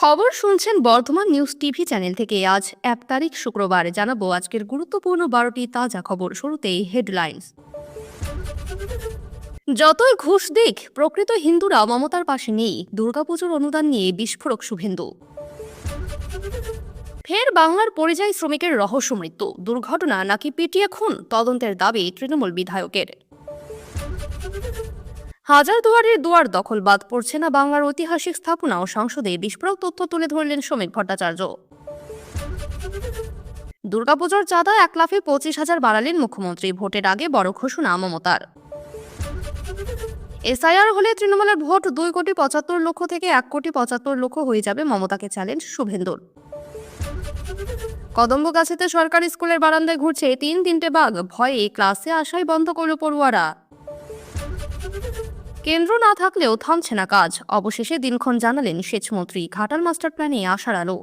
খবর শুনছেন Bardhaman news TV channel থেকে। আজ এক তারিখ শুক্রবার জানাব আজকের গুরুত্বপূর্ণ বারোটি তাজা খবর, শুরুতেই হেডলাইন্স। যতই ঘুষ দিক, প্রকৃত হিন্দুরা মমতার পাশে নেই। দুর্গাপুজোর অনুদান নিয়ে বিস্ফোরক শুভেন্দু। ফের বাংলার পরিযায়ী শ্রমিকের রহস্য মৃত্যু। দুর্ঘটনা নাকি পিটিয়ে খুন? তদন্তের দাবি তৃণমূল বিধায়কের। হাজার দুয়ারের দুয়ার দখল বাদ পড়ছে না বাংলার ঐতিহাসিক স্থাপনা ও সংসদে বিস্ফোরক তথ্য তুলে ধরলেন শ্রমিক ভট্টাচার্য। দুর্গাপুজোর চাঁদা এক লাফে পঁচিশ হাজার বাড়ালেন মুখ্যমন্ত্রী। ভোটের আগে বড় ঘোষণা মমতার। এসআইআর হলে তৃণমূলের ভোট দুই কোটি পঁচাত্তর লক্ষ থেকে এক কোটি পঁচাত্তর লক্ষ হয়ে যাবে মমতাকে চ্যালেঞ্জ শুভেন্দুর। কদম্বগাছিতে সরকারি স্কুলের বারান্দায় ঘুরছে তিন তিনটে বাঘ। ভয়ে ক্লাসে আসাই বন্ধ করল পড়ুয়ারা। কেন্দ্র না থাকলেও থামছে না কাজ। অবশেষে দিনক্ষণ জানালেন সেচমন্ত্রী। ঘাটাল মাস্টার প্ল্যানে আসার আলো।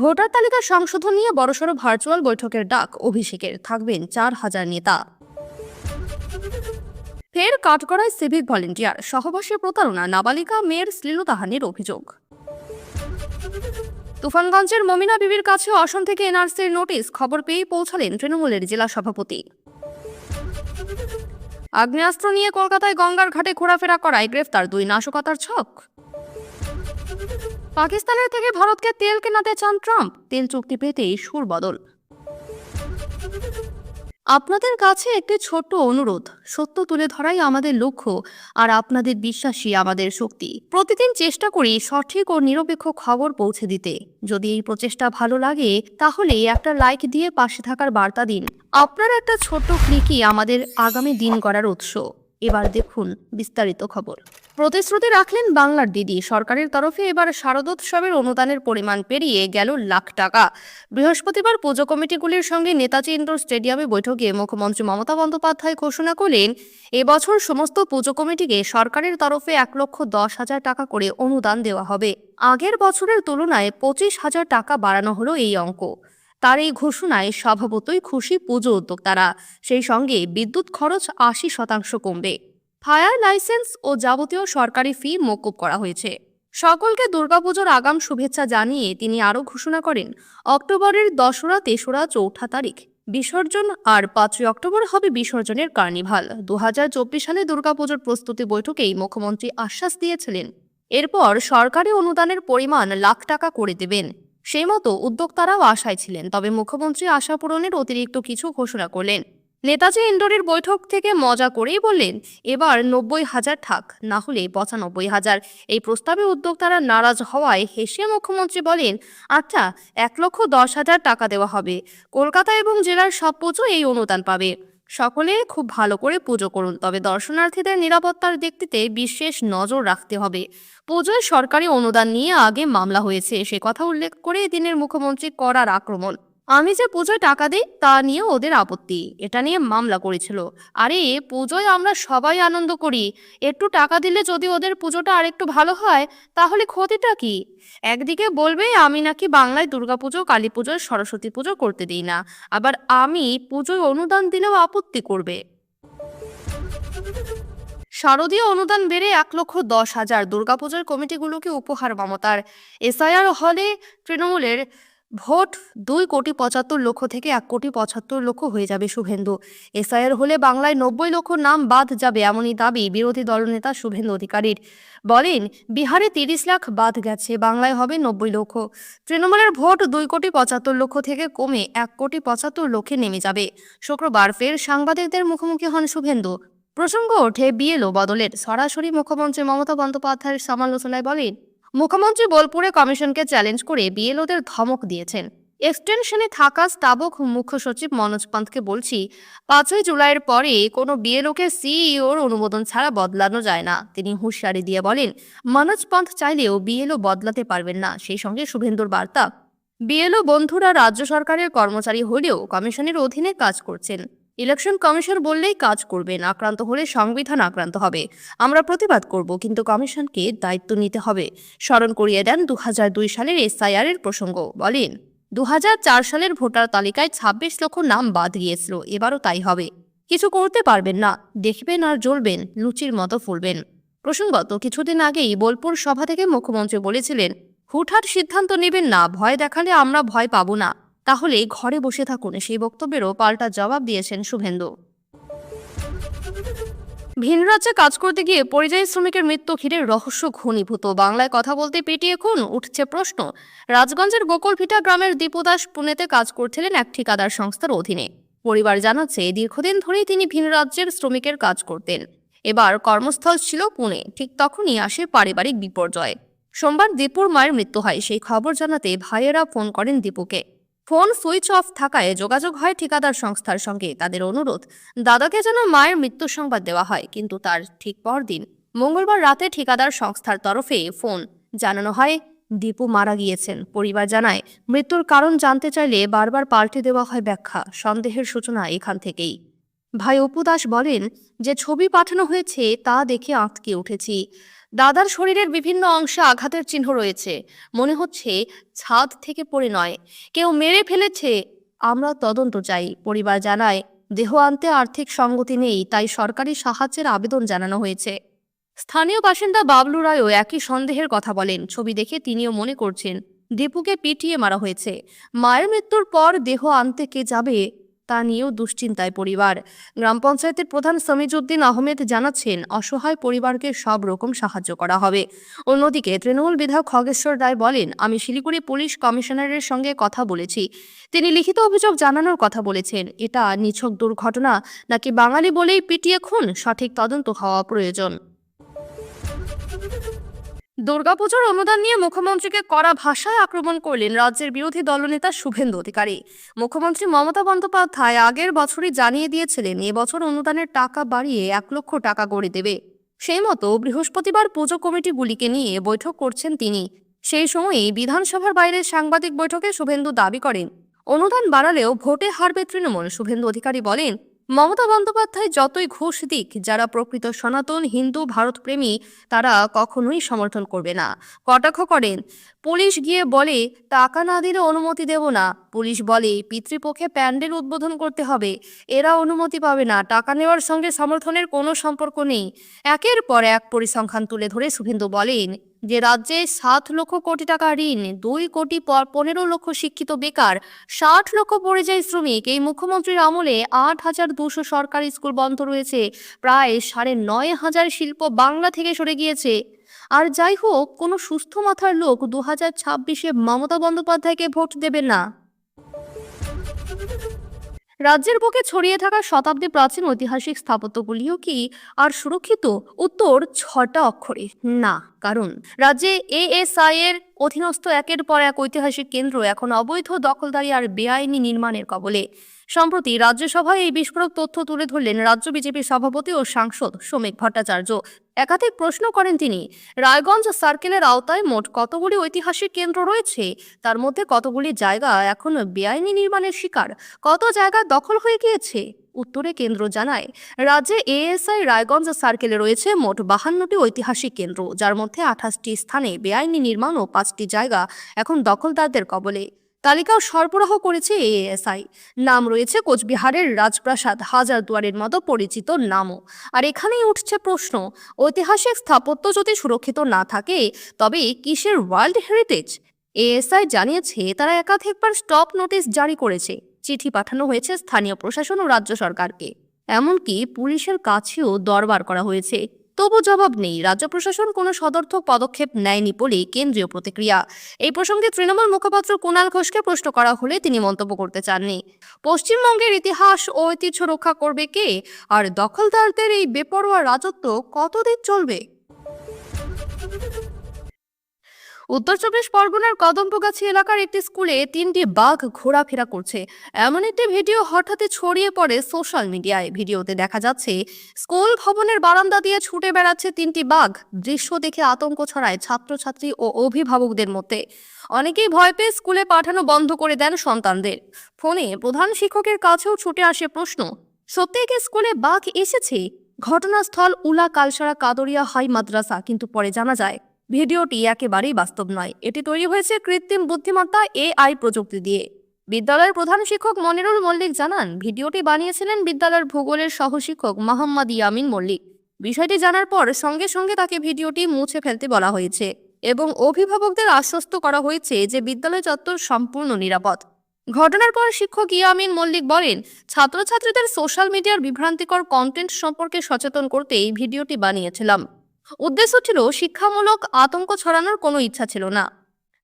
ভোটার তালিকা সংশোধন নিয়ে বড়সড় ভার্চুয়াল বৈঠকের ডাক অভিষেকের। থাকবেন চার হাজার নেতা। ফের কাঠগড়ায় সিভিক ভলেন্টিয়ার। সহবাসে প্রতারণা। নাবালিকা মেয়ের শ্লীলতাহানির অভিযোগ। তুফানগঞ্জের মমিনা বিবির কাছে অসম থেকে এনআরসির নোটিশ। খবর পেয়েই পৌঁছালেন তৃণমূলের জেলা সভাপতি। আগ্নেয়াস্ত্র নিয়ে কলকাতায় গঙ্গার ঘাটে ঘোরাফেরা করায় গ্রেফতার দুই নাশকতার ছক। পাকিস্তানের থেকে ভারতকে তেল কেনাতে চান ট্রাম্প, তেল চুক্তি পেতেই সুর বদল। আপনাদের কাছে একটি ছোট্ট অনুরোধ। সত্য তুলে ধরাই আমাদের লক্ষ্য আর আপনাদের বিশ্বাসই আমাদের শক্তি। প্রতিদিন চেষ্টা করি সঠিক ও নিরপেক্ষ খবর পৌঁছে দিতে। যদি এই প্রচেষ্টা ভালো লাগে, তাহলে একটা লাইক দিয়ে পাশে থাকার বার্তা দিন। আপনার একটা ছোট্ট ক্লিকই আমাদের আগামী দিন গড়ার উৎস। এবার দেখুন বিস্তারিত খবর। প্রতিশ্রুতি রাখলেন বাংলার দিদি। সরকারের তরফে এবার শারদোৎসবের অনুদানের পরিমাণ পেরিয়ে গেল লাখ টাকা। বৃহস্পতিবার পুজো কমিটিগুলির সঙ্গে নেতাজি ইন্ডোর স্টেডিয়ামে বৈঠকে মুখ্যমন্ত্রী মমতা বন্দ্যোপাধ্যায় ঘোষণা করলেন, এবছর সমস্ত পুজো কমিটিকে সরকারের তরফে এক লক্ষ দশ হাজার টাকা করে অনুদান দেওয়া হবে। আগের বছরের তুলনায় পঁচিশ হাজার টাকা বাড়ানো হলো এই অঙ্ক। তার এই ঘোষণায় স্বভাবতই খুশি পুজো উদ্যোক্তারা। সেই সঙ্গে বিদ্যুৎ খরচ আশি শতাংশ কমবে। ফায়ার লাইসেন্স ও যাবতীয় সরকারি ফি মকুব করা হয়েছে। সকলকে দুর্গাপুজোর আগাম শুভেচ্ছা জানিয়ে তিনি আরও ঘোষণা করেন, অক্টোবরের দশরা তেসরা চৌঠা তারিখ, বিসর্জন আর পাঁচই অক্টোবর হবে বিসর্জনের কার্নিভাল। দু হাজার চব্বিশ সালে দুর্গাপুজোর প্রস্তুতি বৈঠকেই মুখ্যমন্ত্রী আশ্বাস দিয়েছিলেন। এরপর সরকারি অনুদানের পরিমাণ লাখ টাকা করে দেবেন। সেই মতো উদ্যোক্তারাও আশায় ছিলেন, তবে মুখ্যমন্ত্রী আশা পূরণের অতিরিক্ত কিছু ঘোষণা করলেন। নেতাজি ইন্ডোরের বৈঠক থেকে মজা করেই বললেন, এবার নব্বই হাজার থাক, না হলে পঁচানব্বই হাজার। এই প্রস্তাবে উদ্যোক্তারা নারাজ হওয়ায় হেসে মুখ্যমন্ত্রী বলেন আচ্ছা এক লক্ষ দশ হাজার টাকা দেওয়া হবে। কলকাতা এবং জেলার সব পুজো এই অনুদান পাবে। সকলে খুব ভালো করে পুজো করুন, তবে দর্শনার্থীদের নিরাপত্তার দিকটিতে বিশেষ নজর রাখতে হবে। পুজোয় সরকারি অনুদান নিয়ে আগে মামলা হয়েছে, সে কথা উল্লেখ করে দিনের মুখ্যমন্ত্রী করার আক্রমণ। আমি যে পুজোয় টাকা দিই, তা নিয়ে ওদের আপত্তি। এটা নিয়ে মামলা করেছিল। আরে, পুজোয় আমরা সবাই আনন্দ করি। একটু টাকা দিলে যদি ওদের পুজোটা আরেকটু ভালো হয়, তাহলে ক্ষতিটা কি? একদিকে বলবে, আমি নাকি বাংলায় দুর্গাপুজো কালী পুজো, সরস্বতী পুজো করতে দিই না। আবার আমি পুজোয় অনুদান দিলেও আপত্তি করবে। শারদীয় অনুদান বেড়ে এক লক্ষ দশ হাজার। দুর্গাপুজোর কমিটিগুলোকে উপহার মমতার। এসআইআর হলে তৃণমূলের ভোট দুই কোটি পঁচাত্তর লক্ষ থেকে এক কোটি পঁচাত্তর লক্ষ হয়ে যাবে শুভেন্দু। এসআইআর হলে বাংলায় নব্বই লক্ষ নাম বাদ যাবে এমনই দাবি বিরোধী দলনেতা শুভেন্দু অধিকারীর। বলেন, বিহারে তিরিশ লাখ বাদ গেছে, বাংলায় হবে নব্বই লক্ষ। তৃণমূলের ভোট দুই কোটি পঁচাত্তর লক্ষ থেকে কমে এক কোটি পঁচাত্তর লক্ষে নেমে যাবে। শুক্রবার ফের সাংবাদিকদের মুখোমুখি হন শুভেন্দু। প্রসঙ্গ ওঠে বিএলও বদলের। সরাসরি মুখ্যমন্ত্রী মমতা বন্দ্যোপাধ্যায়ের সমালোচনায় বলেন মুখ্যমন্ত্রী বোলপুরে কমিশনকে চ্যালেঞ্জ করে বিএলওদের ধমক দিয়েছেন। এক্সটেনশনে থাকা স্তাবক মুখ্য সচিব মনোজ পান্তকে বলছি, পাঁচই জুলাইয়ের পরে কোনো বিএলওকে সিইওর অনুমোদন ছাড়া বদলানো যায় না। তিনি হুঁশিয়ারি দিয়ে বলেন, মনোজ পান্ত চাইলেও বিএলও বদলাতে পারবেন না। সেই সঙ্গে শুভেন্দুর বার্তা, বিএলও বন্ধুরা রাজ্য সরকারের কর্মচারী হলেও কমিশনের অধীনে কাজ করছেন। ইলেকশন কমিশন বললেই কাজ করবেন, আক্রান্ত হলে সংবিধান আক্রান্ত হবে। আমরা প্রতিবাদ করব, কিন্তু কমিশনকে দায়িত্ব নিতে হবে। স্মরণ করিয়ে দেন দু সালের এসআইআর এর প্রসঙ্গ। বলেন দু হাজার চার সালের ভোটার তালিকায় ছাব্বিশ লক্ষ নাম বাদ গিয়েছিল, এবারও তাই হবে। কিছু করতে পারবেন না, দেখবেন আর জ্বলবেন, লুচির মতো ফুলবেন। প্রসঙ্গত, কিছুদিন আগেই বোলপুর সভা থেকে মুখ্যমন্ত্রী বলেছিলেন, হুটহাট সিদ্ধান্ত নেবেন না, ভয় দেখালে আমরা ভয় পাবো না। তাহলে ঘরে বসে থাকুন। সেই বক্তব্যেরও পাল্টা জবাব দিয়েছেন শুভেন্দু। ভিন রাজ্যে কাজ করতে গিয়ে পরিযায়ী শ্রমিকের মৃত্যু ঘিরে রহস্য ঘনীভূত। বাংলায় কথা বলতে পেটিয়ে খুন, উঠছে প্রশ্ন। রাজগঞ্জের গোকুলভিটা গ্রামের দীপদাস পুনেতে কাজ করছিলেন এক ঠিকাদার সংস্থার অধীনে। পরিবার জানাচ্ছে, দীর্ঘদিন ধরেই তিনি ভিন রাজ্যের শ্রমিকের কাজ করতেন। এবার কর্মস্থল ছিল পুনে, ঠিক তখনই আসে পারিবারিক বিপর্যয়। সোমবার দীপুর মায়ের মৃত্যু হয়। সেই খবর জানাতে ভাইয়েরা ফোন করেন দীপুকে। ফোন সুইচ অফ থাকায় যোগাযোগ হয় ঠিকাদার সংস্থার সঙ্গে। তাদের অনুরোধ, দাদাকে যেন মায়ের মৃত্যুর সংবাদ দেওয়া হয়, কিন্তু তার ঠিক পরদিন, মঙ্গলবার রাতে ঠিকাদার সংস্থার তরফে ফোন। জানানো হয়, দীপু মারা গিয়েছেন। পরিবার জানায়, মৃত্যুর কারণ জানতে চাইলে বারবার পাল্টে দেওয়া হয় ব্যাখ্যা, সন্দেহের সূচনা এখান থেকেই। ভাই অপু দাস বলেন, যে ছবি পাঠানো হয়েছে তা দেখে আঁতকে উঠেছি। দাদার শরীরের বিভিন্ন অংশে আঘাতের চিহ্ন রয়েছে। মনে হচ্ছে ছাদ থেকে পড়ে নয়। কেউ মেরে ফেলেছে, আমরা তদন্ত চাই, পরিবার জানায়। দেহ আনতে আর্থিক সঙ্গতি নেই, তাই সরকারি সাহায্যের আবেদন জানানো হয়েছে। স্থানীয় বাসিন্দা বাবলু রায়ও একই সন্দেহের কথা বলেন। ছবি দেখে তিনিও মনে করছেন দীপুকে পিটিয়ে মারা হয়েছে। মায়ের মৃত্যুর পর দেহ আনতে কে যাবে? তা নিয়েও দুশ্চিন্তায় পরিবার। গ্রাম পঞ্চায়েতের প্রধান সমিজউদ্দিন আহমেদ জানাচ্ছেন, অসহায় পরিবারকে সব রকম সাহায্য করা হবে। অন্যদিকে তৃণমূল বিধায়ক খগেশ্বর রায় বলেন, আমি শিলিগুড়ি পুলিশ কমিশনারের সঙ্গে কথা বলেছি। তিনি লিখিত অভিযোগ জানানোর কথা বলেছেন। এটা নিছক দুর্ঘটনা। নাকি বাঙালি বলেই পিটিয়ে খুন? সঠিক তদন্ত হওয়া প্রয়োজন। দুর্গাপুজোর অনুদান নিয়ে মুখ্যমন্ত্রীকে কড়া ভাষায় আক্রমণ করলেন রাজ্যের বিরোধী দলনেতা শুভেন্দু অধিকারী। মুখ্যমন্ত্রী মমতা বন্দ্যোপাধ্যায় আগের বছরই জানিয়ে দিয়েছিলেন এবছর অনুদানের টাকা বাড়িয়ে এক লক্ষ টাকা করে দেবে। সেই মতো বৃহস্পতিবার পুজো কমিটিগুলিকে নিয়ে বৈঠক করছেন তিনি। সেই সময়ই বিধানসভার বাইরে সাংবাদিক বৈঠকে শুভেন্দু দাবি করেন। অনুদান বাড়ালেও ভোটে হারবে তৃণমূল, শুভেন্দু অধিকারী বলেন। মমতা বন্দ্যোপাধ্যায় যতই ঘুষ দিক, যারা প্রকৃত সনাতন হিন্দু ভারতপ্রেমী, তারা কখনোই সমর্থন করবে না। কটাক্ষ করেন, পুলিশ গিয়ে বলে, টাকা না দিলে অনুমতি দেব না। পুলিশ বলে, পিতৃপক্ষে প্যান্ডেল উদ্বোধন করতে হবে। এরা অনুমতি পাবে না। টাকা নেওয়ার সঙ্গে সমর্থনের কোনো সম্পর্ক নেই। একের পর এক পরিসংখ্যান তুলে ধরে শুভেন্দু বলেন যে রাজ্যে সাত লক্ষ কোটি টাকা ঋণ, দুই কোটি পনেরো লক্ষ শিক্ষিত বেকার, ষাট লক্ষ পরিযায়ী শ্রমিক, এই মুখ্যমন্ত্রীর আমলে আট হাজার দুশো সরকারি স্কুল বন্ধ রয়েছে। প্রায় সাড়ে নয় হাজার শিল্প বাংলা থেকে সরে গিয়েছে। আর যাই হোক, কোনো সুস্থ মাথার লোক দু হাজার ছাব্বিশে মমতা বন্দ্যোপাধ্যায়কে ভোট দেবে না। রাজ্যের বুকে ছড়িয়ে থাকা শতাব্দী প্রাচীন ঐতিহাসিক স্থাপত্যগুলিও কি আর সুরক্ষিত? উত্তর, ছটা অক্ষরে। না, কারণ রাজ্যে এএসআই এর অধীনস্থ একের পর এক ঐতিহাসিক কেন্দ্র এখন অবৈধ, দখলদারি আর বেআইনি নির্মাণের কবলে। সম্প্রতি রাজ্যসভায় এই বিস্ফোরক তথ্য তুলে ধরলেন রাজ্য বিজেপির সভাপতি ও সাংসদ শ্রমিক ভট্টাচার্য। একাধিক প্রশ্ন করেন তিনি। রায়গঞ্জ সার্কেলের আওতায় মোট কতগুলি ঐতিহাসিক কেন্দ্র রয়েছে? তার মধ্যে কতগুলি জায়গা এখনও বেআইনি নির্মাণের শিকার? কত জায়গা দখল হয়ে গিয়েছে? উত্তরে কেন্দ্র জানায়, রাজ্যে এএসআই রায়গঞ্জ সার্কেলে রয়েছে মোট বাহান্নটি ঐতিহাসিক কেন্দ্র, যার মধ্যে আঠাশটি স্থানে বেআইনি নির্মাণ ও পাঁচটি জায়গা এখন দখলদারদের কবলে। তালিকাও সরবরাহ করেছে এএসআই। নাম রয়েছে কোচবিহারের রাজপ্রাসাদ হাজারদুয়ারের মতো পরিচিত নামও। আর এখানেই উঠছে প্রশ্ন, ঐতিহাসিক স্থাপত্য যদি সুরক্ষিত না থাকে, তবে কিসের ওয়ার্ল্ড হেরিটেজ? এএসআই জানিয়েছে, তারা একাধিকবার স্টপ নোটিশ জারি করেছে, চিঠি পাঠানো হয়েছে স্থানীয় প্রশাসন ও রাজ্য সরকারকে। এমনকি পুলিশের কাছেও দরবার করা হয়েছে। তবু জবাব নেই। রাজ্য প্রশাসন কোনো সদর্থক পদক্ষেপ নেয়নি বলে কেন্দ্রীয় প্রতিক্রিয়া। এই প্রসঙ্গে তৃণমূল মুখপাত্র কুণাল ঘোষকে প্রশ্ন করা হলে তিনি মন্তব্য করতে চাননি। পশ্চিমবঙ্গের ইতিহাস ও ঐতিহ্য রক্ষা করবে কে? আর দখলদারদের এই বেপরোয়া রাজত্ব কতদিন চলবে? উত্তর চব্বিশ পরগনার কদম্বগাছি এলাকার একটি স্কুলে তিনটি বাঘ ঘোরাফেরা করছে। এমন একটি ভিডিও হঠাৎই ছড়িয়ে পড়ে সোশ্যাল মিডিয়ায়। ভিডিওতে দেখা যাচ্ছে, স্কুল ভবনের বারান্দা দিয়ে ছুটে বেড়াচ্ছে তিনটি বাঘ, দৃশ্য দেখে আতঙ্ক ছড়ায় ছাত্রছাত্রী ও অভিভাবকদের মধ্যে। অনেকেই ভয় পেয়ে স্কুলে পাঠানো বন্ধ করে দেন সন্তানদের। ফোনে প্রধান শিক্ষকের কাছেও ছুটে আসে প্রশ্ন, সত্যি কি স্কুলে বাঘ এসেছে? ঘটনাস্থল উলা কালসারা কাদরিয়া হাই মাদ্রাসা, কিন্তু পরে জানা যায় ভিডিওটি একেবারেই বাস্তব নয়। এটি তৈরি হয়েছে কৃত্রিম বুদ্ধিমত্তা এআই প্রযুক্তি দিয়ে। বিদ্যালয়ের প্রধান শিক্ষক মনিরুল মল্লিক জানান, ভিডিওটি বানিয়েছিলেন বিদ্যালয়ের ভূগোলের সহশিক্ষক মোহাম্মদ ইয়ামিন মল্লিক। বিষয়টি জানার পর সঙ্গে সঙ্গে তাকে ভিডিওটি মুছে ফেলতে বলা হয়েছে এবং অভিভাবকদের আশ্বস্ত করা হয়েছে যে বিদ্যালয় চত্বর সম্পূর্ণ নিরাপদ। ঘটনার পর শিক্ষক ইয়ামিন মল্লিক বলেন, ছাত্রছাত্রীদের সোশ্যাল মিডিয়ার বিভ্রান্তিকর কন্টেন্ট সম্পর্কে সচেতন করতে এই ভিডিওটি বানিয়েছিলাম। উদ্দেশ্য ছিল শিক্ষামূলক আতঙ্ক ছড়ানোর কোনো ইচ্ছা ছিল না।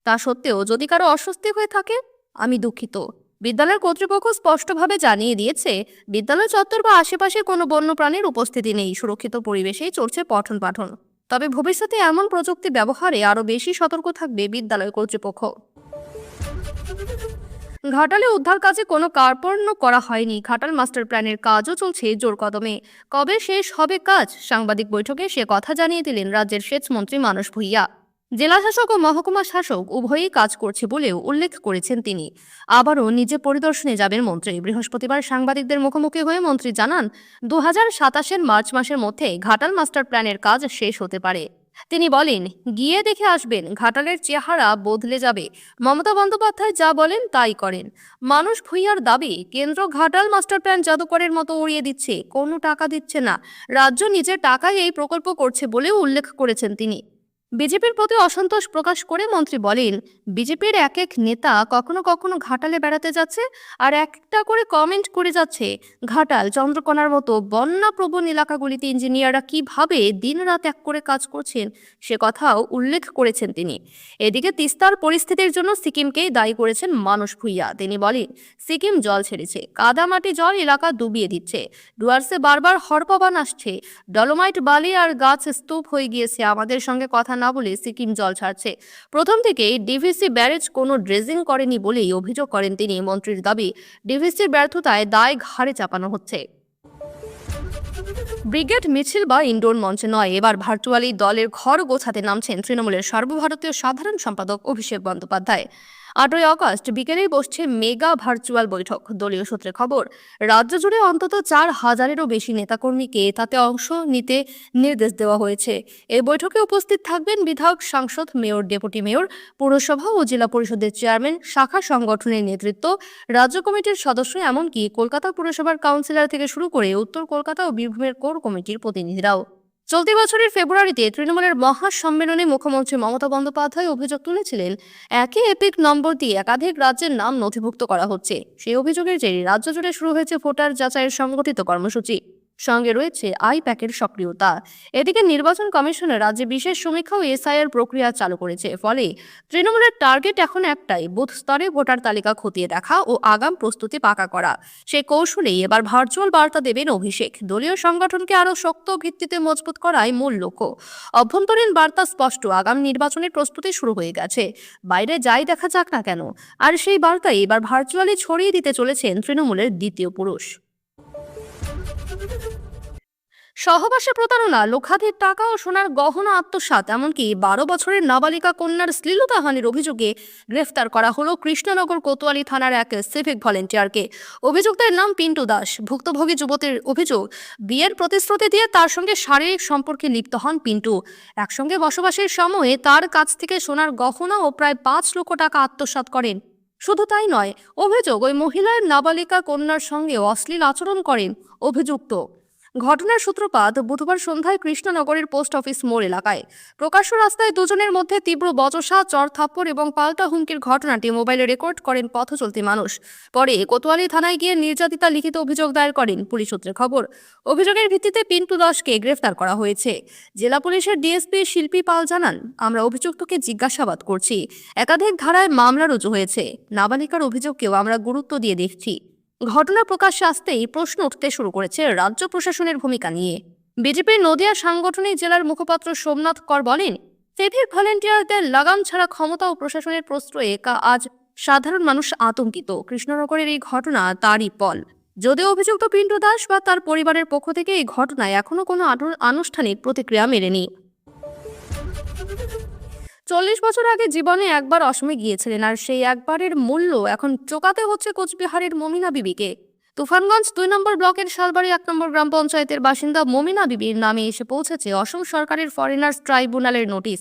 তা সত্ত্বেও যদি কারও অস্বস্তি হয়ে থাকে, আমি দুঃখিত। বিদ্যালয়ের কর্তৃপক্ষ স্পষ্টভাবে জানিয়ে দিয়েছে, বিদ্যালয় চত্বর বা আশেপাশে কোনো বন্যপ্রাণীর উপস্থিতি নেই, সুরক্ষিত পরিবেশেই চলছে পঠন পাঠন তবে ভবিষ্যতে এমন প্রযুক্তি ব্যবহারে আরও বেশি সতর্ক থাকবে বিদ্যালয় কর্তৃপক্ষ। ঘাটালে উদ্ধার কাজে কোনো কার্পণ্য করা হয়নি। ঘাটাল মাস্টার প্ল্যানের কাজও চলছে জোর কদমে। কবে শেষ হবে কাজ? সাংবাদিক বৈঠকে সে কথা জানিয়ে দিলেন রাজ্যের সেচ মন্ত্রী মানস ভূঁইয়া। জেলা শাসক ও মহকুমা শাসক উভয়ই কাজ করছে বলেও উল্লেখ করেছেন তিনি। আবারও নিজে পরিদর্শনে যাবেন মন্ত্রী। বৃহস্পতিবার সাংবাদিকদের মুখোমুখি হয়ে মন্ত্রী জানান, দু হাজার মার্চ মাসের মধ্যে ঘাটাল মাস্টার প্ল্যানের কাজ শেষ হতে পারে। তিনি বলেন, গিয়ে দেখে আসবেন, ঘাটালের চেহারা বদলে যাবে। মমতা বন্দ্যোপাধ্যায় যা বলেন তাই করেন। মানুষ ভূঁইয়ার দাবি, কেন্দ্র ঘাটাল মাস্টার প্ল্যান জাদুকরের মতো উড়িয়ে দিচ্ছে, কোনো টাকা দিচ্ছে না। রাজ্য নিজের টাকায় এই প্রকল্প করছে বলেও উল্লেখ করেছেন তিনি। বিজেপির প্রতি অসন্তোষ প্রকাশ করে মন্ত্রী বলেন, বিজেপির এক এক নেতা কখনো কখনো ঘাটালে বেড়াতে যাচ্ছে আর একটা করে কমেন্ট করে যাচ্ছে, ঘাটাল, চন্দ্রকোনার মতো বন্যাপ্রবণ এলাকাগুলিতে ইঞ্জিনিয়াররা কীভাবে দিনরাত এক করে কাজ করছেন সে কথাও উল্লেখ করেছেন তিনি। এদিকে তিস্তার পরিস্থিতির জন্য সিকিমকেই দায়ী করেছেন মানুষ ভুইয়া। তিনি বলেন, সিকিম জল ছেড়েছে, কাদামাটি জল এলাকা ডুবিয়ে দিচ্ছে, ডুয়ার্সে বারবার হরপবান আসছে, ডলোমাইট বালি আর গাছ স্তূপ হয়ে গিয়েছে, আমাদের সঙ্গে কথা না বলে সিকিম জল ছাড়ছে। প্রথম থেকেই ডিভিসি ব্যারেজ কোনো ড্রেজিং করেনি বলেই অভিযোগ করেন তিনি। মন্ত্রীর দাবি, ডিভিসির ব্যর্থতায় দায় ঘাড়ে চাপানো হচ্ছে। ব্রিগেড মিছিল বা ইনডোর মঞ্চে নয়, এবার ভার্চুয়ালি দলের ঘর গোছাতে নামছেন তৃণমূলের সর্বভারতীয় সাধারণ সম্পাদক অভিষেক বন্দ্যোপাধ্যায়। আটই আগস্ট বিকেলেই বসছে মেগা ভার্চুয়াল বৈঠক। দলীয় সূত্রে খবর, রাজ্য জুড়ে অন্তত চার হাজারেরও বেশি নেতাকর্মীকে তাতে অংশ নিতে নির্দেশ দেওয়া হয়েছে। এই বৈঠকে উপস্থিত থাকবেন বিধায়ক, সাংসদ, মেয়র, ডেপুটি মেয়র, পুরসভা ও জেলা পরিষদের চেয়ারম্যান, শাখা সংগঠনের নেতৃত্ব, রাজ্য কমিটির সদস্য এমনকি কলকাতা পুরসভার কাউন্সিলর থেকে শুরু করে উত্তর কলকাতা ও বীরভূমের কোর কমিটির প্রতিনিধিরাও। চলতি বছরের ফেব্রুয়ারিতে তৃণমূলের মহাসম্মেলনে মুখ্যমন্ত্রী মমতা বন্দ্যোপাধ্যায় অভিযোগ তুলেছিলেন একই এপিক নম্বর দিয়ে একাধিক রাজ্যের নাম নথিভুক্ত করা হচ্ছে। সেই অভিযোগের জেরে রাজ্য জুড়ে শুরু হয়েছে ভোটার যাচাইয়ের সংগঠিত কর্মসূচি। সঙ্গে রয়েছে আই প্যাকের সক্রিয়তা। এদিকে নির্বাচন কমিশনের রাজ্যে বিশেষ সমীক্ষা ও এসআইআর প্রক্রিয়া চালু করেছে। ফলে তৃণমূলের টার্গেট এখন একটাই, বুথ স্তরে ভোটার তালিকা খতিয়ে দেখা ও আগাম প্রস্তুতি পাকা করা। সে কৌশলেই এবার ভার্চুয়াল বার্তা দেবেন অভিষেক। দলীয় সংগঠনকে আরও শক্ত ভিত্তিতে মজবুত করাই মূল লক্ষ্য। অভ্যন্তরীণ বার্তা স্পষ্ট, আগাম নির্বাচনের প্রস্তুতি শুরু হয়ে গেছে। বাইরে যাই দেখা যাক না কেন। আর সেই বার্তাই এবার ভার্চুয়ালি ছড়িয়ে দিতে চলেছেন তৃণমূলের দ্বিতীয় পুরুষ। সহবাসে প্রতারণা লক্ষাধিক টাকা ও সোনার গহনা আত্মসাৎ, এমনকি বারো বছরের নাবালিকা কন্যার শ্লীলতাহানির অভিযোগে গ্রেফতার করা হলো কৃষ্ণনগর কোতোয়ালি থানার এক সিভিক ভলেন্টিয়ারকে। অভিযুক্তের নাম পিন্টু দাস। ভুক্তভোগী যুবতীর অভিযোগ, বিয়ের প্রতিশ্রুতি দিয়ে তার সঙ্গে শারীরিক সম্পর্কে লিপ্ত হন পিন্টু। একসঙ্গে বসবাসের সময়ে তার কাছ থেকে সোনার গহনা ও প্রায় পাঁচ লক্ষ টাকা আত্মসাৎ করেন। শুধু তাই নয়, অভিযোগ, ওই মহিলার নাবালিকা কন্যার সঙ্গে অশ্লীল আচরণ করেন অভিযুক্ত। ঘটনার সূত্রপাত বুধবার সন্ধ্যায় কৃষ্ণনগরের পোস্ট অফিস মোড় এলাকায়। প্রকাশ্য রাস্তায় দুজনের মধ্যে তীব্র বচসা, চর থাপ্পড় এবং পাল্টা হুমকির ঘটনাটি মোবাইলে রেকর্ড করেন পথ চলতি মানুষ। পরে কোতোয়ালি থানায় গিয়ে নির্যাতিতা লিখিত অভিযোগ দায়ের করেন পুলিশ সূত্রে খবর। অভিযোগের ভিত্তিতে পিন্টু দাসকে গ্রেফতার করা হয়েছে। জেলা পুলিশের ডিএসপি শিল্পী পাল জানান, আমরা অভিযুক্তকে জিজ্ঞাসাবাদ করছি। একাধিক ধারায় মামলা রুজু হয়েছে। নাবালিকার অভিযোগকেও আমরা গুরুত্ব দিয়ে দেখছি। ঘটনা প্রকাশ্যে আসতেই প্রশ্ন উঠতে শুরু করেছে রাজ্য প্রশাসনের ভূমিকা নিয়ে। বিজেপির নদিয়া সাংগঠনিক জেলার মুখপাত্র সোমনাথ কর বলেন সিভিক ভলেন্টিয়ারদের লাগাম ছাড়া ক্ষমতা ও প্রশাসনের প্রশ্রয়ে কা- আজ সাধারণ মানুষ আতঙ্কিত। কৃষ্ণনগরের এই ঘটনা তারই ফল যদিও অভিযুক্ত পিন্টু দাস বা তার পরিবারের পক্ষ থেকে এই ঘটনায় এখনও কোনো আনু- আনুষ্ঠানিক প্রতিক্রিয়া মেলেনি। চল্লিশ বছর আগে জীবনে একবার অসমে গিয়েছিলেন, আর সেই একবারের মূল্য এখন চোকাতে হচ্ছে কোচবিহারের মমিনা বিবিকে। তুফানগঞ্জ দুই নম্বর ব্লকের শালবাড়ি এক নম্বর গ্রাম পঞ্চায়েতের বাসিন্দা মমিনা বিবির নামে এসে পৌঁছেছে অসম সরকারের ফরেনার্স ট্রাইব্যুনালের নোটিশ।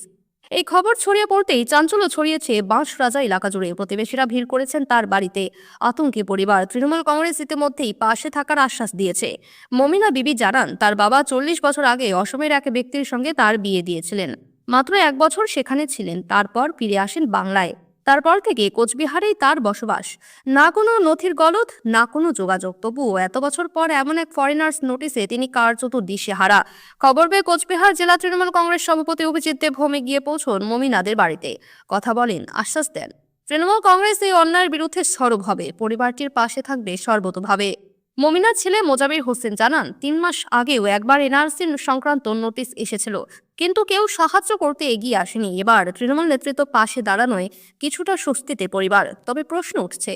এই খবর ছড়িয়ে পড়তেই চাঞ্চল্য ছড়িয়েছে বাঁশরাজা এলাকা জুড়ে। প্রতিবেশীরা ভিড় করেছেন তার বাড়িতে। আতঙ্কে পরিবার তৃণমূল কংগ্রেস ইতিমধ্যেই পাশে থাকার আশ্বাস দিয়েছে। মমিনা বিবি জানান, তার বাবা চল্লিশ বছর আগে অসমের এক ব্যক্তির সঙ্গে তার বিয়ে দিয়েছিলেন। মাত্র এক বছর সেখানে ছিলেন, তারপর ফিরে আসেন বাংলায়। তারপর থেকে কোচবিহারেই তার বসবাস। না কোনো নথির গলদ, না কোনো যোগাযোগ। তবুও এত বছর পর এমন এক ফরেনার্স নোটিসে তিনি কার্যত দিশেহারা। খবর পেয়ে কোচবিহার জেলা তৃণমূল কংগ্রেস সভাপতি অভিজিৎ দেব হোমে গিয়ে পৌঁছন মমিনাদের বাড়িতে। কথা বলেন, আশ্বাস দেন। তৃণমূল কংগ্রেস এই অন্যায়ের বিরুদ্ধে সরব হবে, পরিবারটির পাশে থাকবে সর্বতভাবে। মমিনার ছেলে মোজাবির হোসেন জানান, তিন মাস আগেও একবার এনআরসি সংক্রান্ত নোটিশ এসেছিল। কিন্তু কেউ সাহায্য করতে এগিয়ে আসেনি। এবার তৃণমূল নেতৃত্ব পাশে দাঁড়ানোয় কিছুটা স্বস্তিতে পরিবার। তবে প্রশ্ন উঠছে,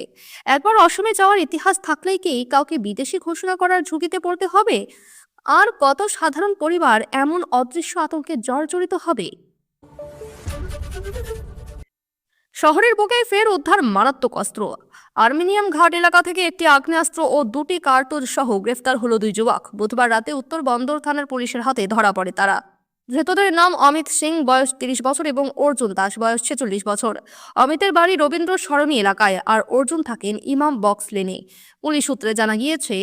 একবার অসমে যাওয়ার ইতিহাস থাকলেই কি কাউকে বিদেশি ঘোষণা করার ঝুঁকিতে পড়তে হবে? আর কত সাধারণ পরিবার এমন অদৃশ্য আতঙ্কে জর্জরিত হবে? শহরের বুকে ফের উদ্ধার মারাত্মক অস্ত্র। আর্মেনিয়াম ঘাট এলাকা থেকে একটি আগ্নেয়াস্ত্র ও দুটি কার্তুজ সহ গ্রেফতার হলো দুই যুবক। বুধবার রাতে উত্তর বন্দর থানার পুলিশের হাতে ধরা পড়ে তারা। ধৃতদের নাম অমিত সিং, বয়স তিরিশ বছর, এবং অর্জুন দাস, বয়স ছেচল্লিশ বছর। অমিতের বাড়ি রবীন্দ্র সরণী এলাকায়, আর অর্জুন থাকেন ইমাম বক্স লেনে। পুলিশ সূত্রে জানা গিয়েছে,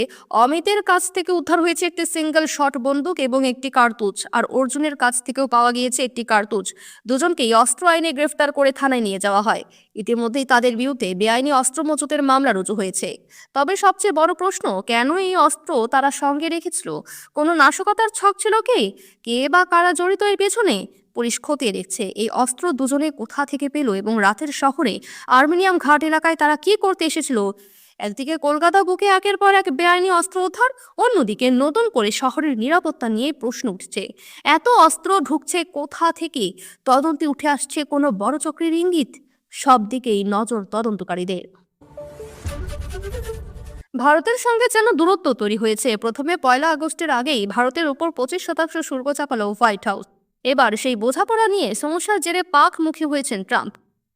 অমিতের কাছ থেকে উদ্ধার হয়েছে একটি সিঙ্গেল শট বন্দুক এবং একটি কার্তুজ, আর অর্জুনের কাছ থেকেও পাওয়া গিয়েছে একটি কার্তুজ। দুজনকেই অস্ত্র আইনে গ্রেফতার করে থানায় নিয়ে যাওয়া হয়। ইতিমধ্যেই তাদের বিরুদ্ধে বেআইনি অস্ত্র মজুতের মামলা রুজু হয়েছে। তবে সবচেয়ে বড় প্রশ্ন, কেন এই অস্ত্র তারা সঙ্গে রেখেছিল? কোনো নাশকতার ছক ছিল কি? কে বা কারা জড়িত এর পেছনে পুলিশ খতিয়ে দেখছে। এই অস্ত্র দুজনে কোথা থেকে পেল এবং রাতের শহরে আর্মেনিয়াম ঘাট এলাকায় তারা কি করতে এসেছিল? একদিকে কলকাতা বুকে একের পর এক বেআইনি অস্ত্র উদ্ধার, অন্যদিকে নতুন করে শহরের নিরাপত্তা নিয়ে প্রশ্ন উঠছে। এত অস্ত্র ঢুকছে কোথা থেকে? তদন্তে উঠে আসছে কোনো বড় চক্রের ইঙ্গিত। সব দিকেই নজর তদন্তকারীদের। ভারতের সঙ্গে যেন দূরত্ব তৈরি হয়েছে। প্রথমে পয়লা আগস্টের আগেই ভারতের উপর পঁচিশ শতাংশ শুল্ক চাপালো হোয়াইট হাউস। এবার সেই বোঝাপড়া নিয়ে সমস্যার জেরে পাকমুখী হয়েছেন ট্রাম্প।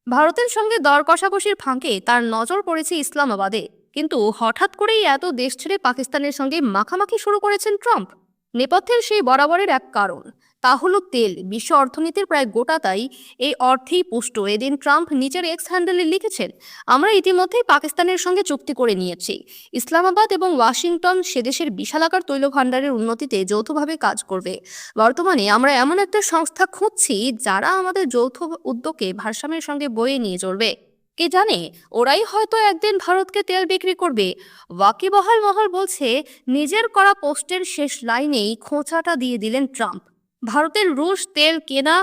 ভারতের সঙ্গে দর কষাকষির ফাঁকে তার নজর পড়েছে ইসলামাবাদে। কিন্তু হঠাৎ করেই এত দেশ ছেড়ে পাকিস্তানের সঙ্গে মাখামাখি শুরু করেছেন ট্রাম্প। নেপথ্যের সেই বরাবরের এক কারণ। তা হলো তেল। বিশ্ব অর্থনীতির প্রায় গোটাটাই এই অর্থেই পুষ্ট। এদিন ট্রাম্প নিজের এক্স হ্যান্ডেলে লিখেছেন, আমরা ইতিমধ্যেই পাকিস্তানের সঙ্গে চুক্তি করে নিয়েছি। ইসলামাবাদ এবং ওয়াশিংটন সেদেশের বিশালাকার তৈল ভাণ্ডারের উন্নতিতে যৌথভাবে কাজ করবে। বর্তমানে আমরা এমন একটা সংস্থা খুঁজছি যারা আমাদের যৌথ উদ্যোগে ভারসাম্যের সঙ্গে বয়ে নিয়ে চলবে। কে জানে? ওরাই হয়তো একদিন ভারতকে তেল বিক্রি করবে। ওয়াকিবহাল মহল বলছে, নিজের করা পোস্টের শেষ লাইনেই খোঁচাটা দিয়ে দিলেন ট্রাম্প। ভারতের রুশ তেল কেনা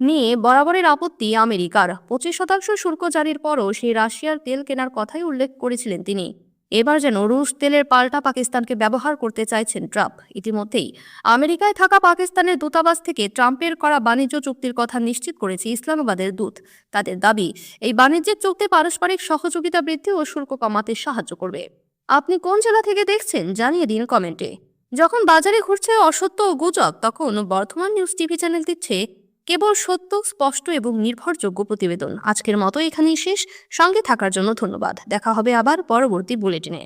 নিয়ে বরাবরের আপত্তি আমেরিকার। পঁচিশ শতাংশ শুল্ক জারির পরও সেই রাশিয়ার তেল কেনার কথাই উল্লেখ করেছিলেন তিনি। এবার যেন রুশ তেলের পাল্টা পাকিস্তানকে ব্যবহার করতে চাইছেন ট্রাম্প। ইতিমধ্যেই আমেরিকায় থাকা পাকিস্তানের দূতাবাস থেকে ট্রাম্পের করা বাণিজ্য চুক্তির কথা নিশ্চিত করেছে ইসলামাবাদের দূত। তাদের দাবি, এই বাণিজ্যিক চুক্তি পারস্পরিক সহযোগিতা বৃদ্ধি ও শুল্ক কমাতে সাহায্য করবে। আপনি কোন জেলা থেকে দেখছেন জানিয়ে দিন কমেন্টে। যখন বাজারে ঘুরছে অসত্য ও গুজব, তখন বর্তমান নিউজ টিভি চ্যানেল দিচ্ছে কেবল সত্য, স্পষ্ট এবং নির্ভরযোগ্য প্রতিবেদন। আজকের মতো এখানেই শেষ। সঙ্গে থাকার জন্য ধন্যবাদ। দেখা হবে আবার পরবর্তী বুলেটিনে।